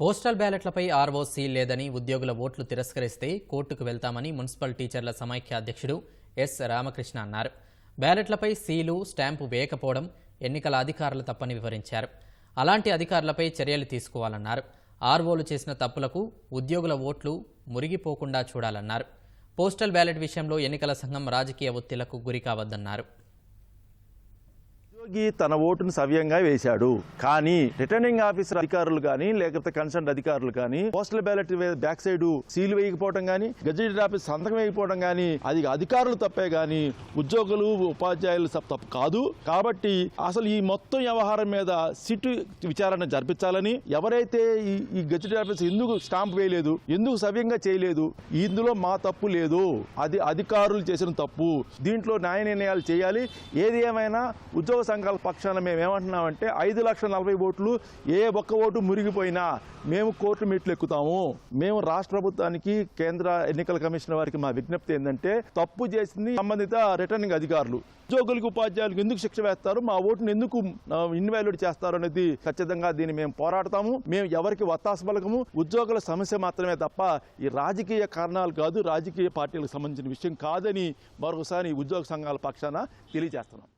Postal బ్యాలెట్లపై RO లేదని ఉద్యోగుల ఓట్లు తిరస్కరిస్తే కోర్టుకు వెళ్తామని మున్సిపల్ టీచర్ల సమైక్య అధ్యక్షుడు ఎస్ రామకృష్ణ అన్నారు. బ్యాలెట్లపై సీలు స్టాంపు వేయకపోవడం ఎన్నికల అధికారులు తప్పని వివరించారు. అలాంటి అధికారులపై చర్యలు తీసుకోవాలన్నారు. ఆర్ఓలు చేసిన తప్పులకు ఉద్యోగుల ఓట్లు మురిగిపోకుండా చూడాలన్నారు. పోస్టల్ బ్యాలెట్ విషయంలో ఎన్నికల సంఘం రాజకీయ ఒత్తిళ్ళకు గురికావద్దన్నారు ఉద్యోగి తన ఓటును సవ్యంగా వేశాడు. కానీ రిటర్నింగ్ ఆఫీసర్ అధికారులు కానీ లేకపోతే కన్సర్న్ అధికారులు కానీ postal ballot back side seal వేయకపోవడం కానీ గజెటెడ్ ఆఫీస్ సంతకం వేయకపోవడం కానీ అది అధికారులు తప్పే కానీ ఉద్యోగులు ఉపాధ్యాయులు తప్పు కాదు. కాబట్టి అసలు ఈ మొత్తం వ్యవహారం మీద సిట్ విచారణ జరిపించాలని ఎవరైతే ఈ ఈ గజెటెడ్ ఆఫీస్ ఎందుకు స్టాంప్ వేయలేదు ఎందుకు సవ్యంగా చేయలేదు ఇందులో మా తప్పు లేదు. అది అధికారులు చేసిన తప్పు. దీంట్లో న్యాయ నిర్ణయాలు చేయాలి. ఏది ఏమైనా ఉద్యోగ సంఘాల పక్షాన మేము ఏమంటున్నామంటే ఐదు లక్షల నలభై ఓట్లు ఏ ఒక్క ఓటు మురిగిపోయినా మేము కోర్టు మెట్లు ఎక్కుతాము మేము రాష్ట్ర ప్రభుత్వానికి కేంద్ర ఎన్నికల కమిషన్ వారికి మా విజ్ఞప్తి ఏంటంటే తప్పు చేసింది సంబంధిత రిటర్నింగ్ అధికారులు. ఉద్యోగులకు ఉపాధ్యాయులకు ఎందుకు శిక్ష వేస్తారు? మా ఓటును ఎందుకు ఇన్వాల్యూడ్ చేస్తారు అనేది ఖచ్చితంగా దీన్ని మేము పోరాడతాము. మేము ఎవరికి వత్తాస పలకము. ఉద్యోగుల సమస్య మాత్రమే తప్ప ఈ రాజకీయ కారణాలు కాదు రాజకీయ పార్టీలకు సంబంధించిన విషయం కాదని మరొకసారి ఉద్యోగ సంఘాల పక్షాన తెలియజేస్తున్నాం.